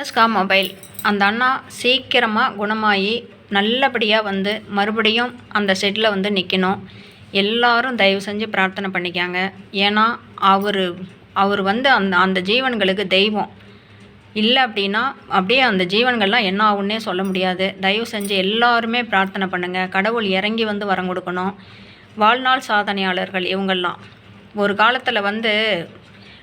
Anushka mobile அந்த அண்ணா சீக்கிரமாக குணமாகி நல்லபடியாக வந்து மறுபடியும் அந்த செட்டில் வந்து நிற்கணும் எல்லாரும் தயவு செஞ்சு பிரார்த்தனை பண்ணிக்காங்க. ஏன்னா அவர் அவர் வந்து அந்த அந்த ஜீவன்களுக்கு தெய்வம். இல்லை அப்படின்னா அப்படியே அந்த ஜீவன்கள்லாம் என்ன ஆகுன்னே சொல்ல முடியாது. தயவு செஞ்சு எல்லாருமே பிரார்த்தனை பண்ணுங்கள் கடவுள் இறங்கி வந்து வரம் கொடுக்கணும். வாழ்நாள் சாதனையாளர்கள் இவங்கெல்லாம் ஒரு காலத்தில் வந்து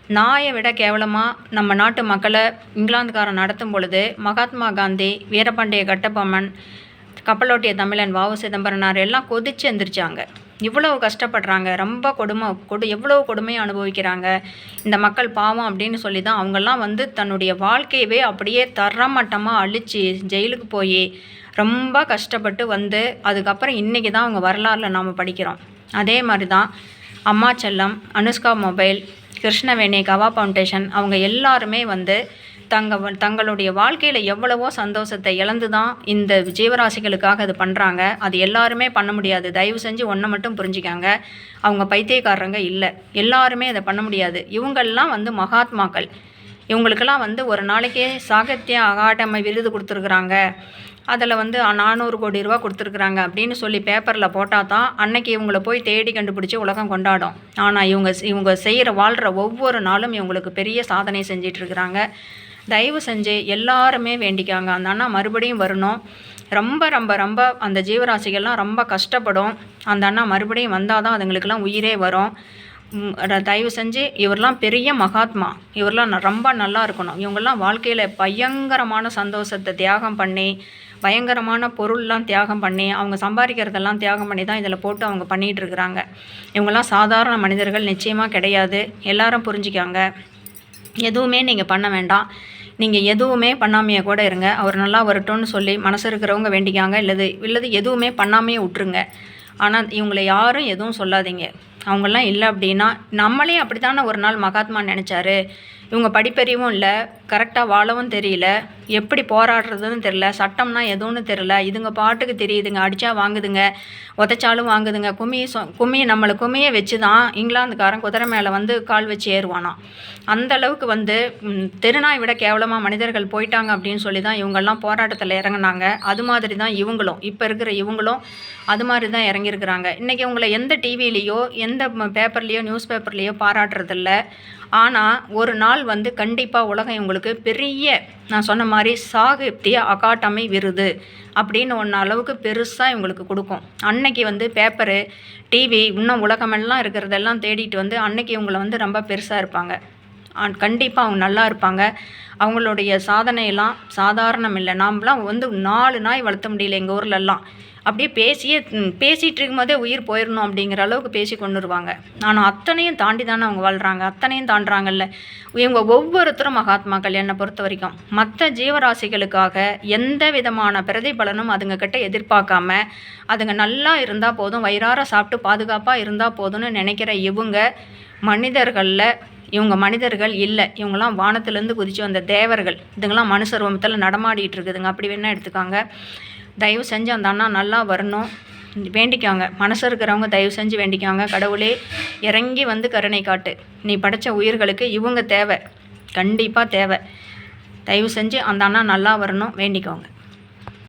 நாயை விட கேவலமாக நம்ம நாட்டு மக்களை இங்கிலாந்துக்காரன் நடத்தும் பொழுது மகாத்மா காந்தி வீரபாண்டிய கட்டபொம்மன் கப்பலோட்டிய தமிழன் வாவு சிதம்பரனார் எல்லாம் கொதிச்சு எந்திரிச்சாங்க இவ்வளவு கஷ்டப்படுறாங்க ரொம்ப கொடுமை கொடு எவ்வளோ கொடுமையை அனுபவிக்கிறாங்க இந்த மக்கள் பாவம் அப்படின்னு சொல்லி தான் அவங்கெல்லாம் வந்து தன்னுடைய வாழ்க்கையவே அப்படியே தரமட்டமாக அழித்து ஜெயிலுக்கு போய் ரொம்ப கஷ்டப்பட்டு வந்து அதுக்கப்புறம் இன்றைக்கி தான் அவங்க வரலாறில் நாம் படிக்கிறோம். அதே மாதிரி தான் அம்மா செல்லம் அனுஷ்கா மொபைல் கிருஷ்ணவேணி கவா ஃபவுண்டேஷன் அவங்க எல்லாருமே வந்து தங்க தங்களுடைய வாழ்க்கையில் எவ்வளவோ சந்தோஷத்தை இழந்து தான் இந்த ஜீவராசிகளுக்காக இது பண்ணுறாங்க அது எல்லாருமே பண்ண முடியாது. தயவு செஞ்சு ஒன்றை மட்டும் புரிஞ்சுக்காங்க. அவங்க பைத்தியக்காரங்க இல்லை. எல்லாருமே அதை பண்ண முடியாது. இவங்கள்லாம் வந்து மகாத்மாக்கள். இவங்களுக்கெல்லாம் வந்து ஒரு நாளைக்கே சாகித்ய அகாடமி விருது கொடுத்துருக்குறாங்க. அதில் வந்து நானூறு கோடி ரூபா கொடுத்துருக்குறாங்க அப்படின்னு சொல்லி பேப்பரில் போட்டால் தான் அன்னைக்கு இவங்கள போய் தேடி கண்டுபிடிச்சி உலகம் கொண்டாடும். ஆனால் இவங்க இவங்க செய்கிற வாழ்கிற ஒவ்வொரு நாளும் இவங்களுக்கு பெரிய சாதனை செஞ்சிட்ருக்குறாங்க தயவு செஞ்சு எல்லாருமே வேண்டிக்காங்க. அந்த அண்ணா மறுபடியும் வரணும். ரொம்ப ரொம்ப ரொம்ப அந்த ஜீவராசிகள்லாம் ரொம்ப கஷ்டப்படும். அந்த அண்ணா மறுபடியும் வந்தால் தான் அதுங்களுக்கெல்லாம் உயிரே வரும். தயவு செஞ்சு இவரெலாம் பெரிய மகாத்மா. இவரெலாம் ந- ரொம்ப நல்லா இருக்கணும். இவங்கெல்லாம் வாழ்க்கையில் பயங்கரமான சந்தோஷத்தை தியாகம் பண்ணி பயங்கரமான பொருள்லாம் தியாகம் பண்ணி அவங்க சம்பாதிக்கிறதெல்லாம் தியாகம் பண்ணி தான் இதில் போட்டு அவங்க பண்ணிகிட்டு இருக்கிறாங்க. இவங்கெல்லாம் சாதாரண மனிதர்கள் நிச்சயமாக கிடையாது. எல்லாரும் புரிஞ்சுக்காங்க எதுவுமே நீங்கள் பண்ண வேண்டாம். நீங்கள் எதுவுமே பண்ணாமையே கூட இருங்க. அவர் நல்லா வரட்டும்னு சொல்லி மனசு இருக்கிறவங்க வேண்டிக்காங்க இல்லது இல்லது எதுவுமே பண்ணாமையே விட்டுருங்க ஆனால் இவங்களை யாரும் எதுவும் சொல்லாதீங்க. அவங்கெல்லாம் இல்லை அப்படின்னா நம்மளே அப்படித்தானே ஒரு நாள் மகாத்மா நினச்சாரு? இவங்க படிப்பறிவும் இல்லை கரெக்டாக வாழவும் தெரியல எப்படி போராடுறதுன்னு தெரியல சட்டம்னா எதுவும்னு தெரியல இதுங்க பாட்டுக்கு தெரியுதுங்க அடித்தா வாங்குதுங்க உதைச்சாலும் வாங்குதுங்க கும்மி சொ கும்மி நம்மளை கும்மியை வச்சு தான் இங்கிலாந்துக்காரன் குதிரை மேலே வந்து கால் வச்சு ஏறுவானாம் அந்த அளவுக்கு வந்து திருநாய் விட கேவலமாக மனிதர்கள் போயிட்டாங்க அப்படின்னு சொல்லி தான் இவங்கெல்லாம் போராட்டத்தில் இறங்குனாங்க. அது மாதிரி தான் இவங்களும் இப்போ இருக்கிற இவங்களும் அது மாதிரி தான் இறங்கியிருக்கிறாங்க. இன்றைக்கி உங்களை எந்த டிவிலேயோ எந்த பேப்பர்லேயோ நியூஸ் பேப்பர்லேயோ பாராட்டுறதில்ல. ஆனால் ஒரு நாள் வந்து கண்டிப்பாக உலகம் இவங்களுக்கு பெரிய நான் சொன்ன மாதிரி சாகித்ய அகாடமி விருது அப்படின்னு ஒன்று அளவுக்கு பெருசாக இவங்களுக்கு கொடுக்கும். அன்னைக்கு வந்து பேப்பரு டிவி இன்னும் உலகமெல்லாம் இருக்கிறதெல்லாம் தேடிட்டு வந்து அன்னைக்கு இவங்களை வந்து ரொம்ப பெருசாக இருப்பாங்க. கண்டிப்பாக அவங்க நல்லா இருப்பாங்க. அவங்களுடைய சாதனையெல்லாம் சாதாரணம் இல்லை. நாம்லாம் வந்து நாலு நாய் வளர்த்த முடியல எங்கள் ஊர்லெல்லாம் அப்படியே பேசியே பேசிகிட்டு பேசிட்டு இருக்கும்போதே உயிர் போயிடணும் அப்படிங்கிற அளவுக்கு பேசி கொண்டு வருவாங்க. ஆனால் அத்தனையும் தாண்டி தானே அவங்க வாழ்கிறாங்க அத்தனையும் தாண்டுறாங்கல்ல. இவங்க ஒவ்வொருத்தரும் மகாத்மாக்கள் என்னை பொறுத்த வரைக்கும். மற்ற ஜீவராசிகளுக்காக எந்த விதமான பிரதிபலனும் அதுங்க கிட்ட எதிர்பார்க்காம அதுங்க நல்லா இருந்தால் போதும் வயிறார சாப்பிட்டு பாதுகாப்பாக இருந்தால் போதும்னு நினைக்கிற இவங்க மனிதர்களில் இவங்க மனிதர்கள் இல்லை. இவங்கெல்லாம் வானத்திலேருந்து குதித்து வந்த தேவர்கள். இதுங்கெல்லாம் மனுஷ நடமாடிட்டு இருக்குதுங்க. அப்படி வேணால் எடுத்துக்காங்க. தயவு செஞ்சு அந்த அண்ணா நல்லா வரணும். வேண்டிக்காங்க. மனசு இருக்கிறவங்க தயவு செஞ்சு வேண்டிக்காங்க. கடவுளே இறங்கி வந்து கருணை காட்டு. நீ படைச்ச உயிர்களுக்கு இவங்க தேவை. கண்டிப்பாக தேவை. தயவு செஞ்சு அந்த அண்ணா நல்லா வரணும். வேண்டிக்கோங்க.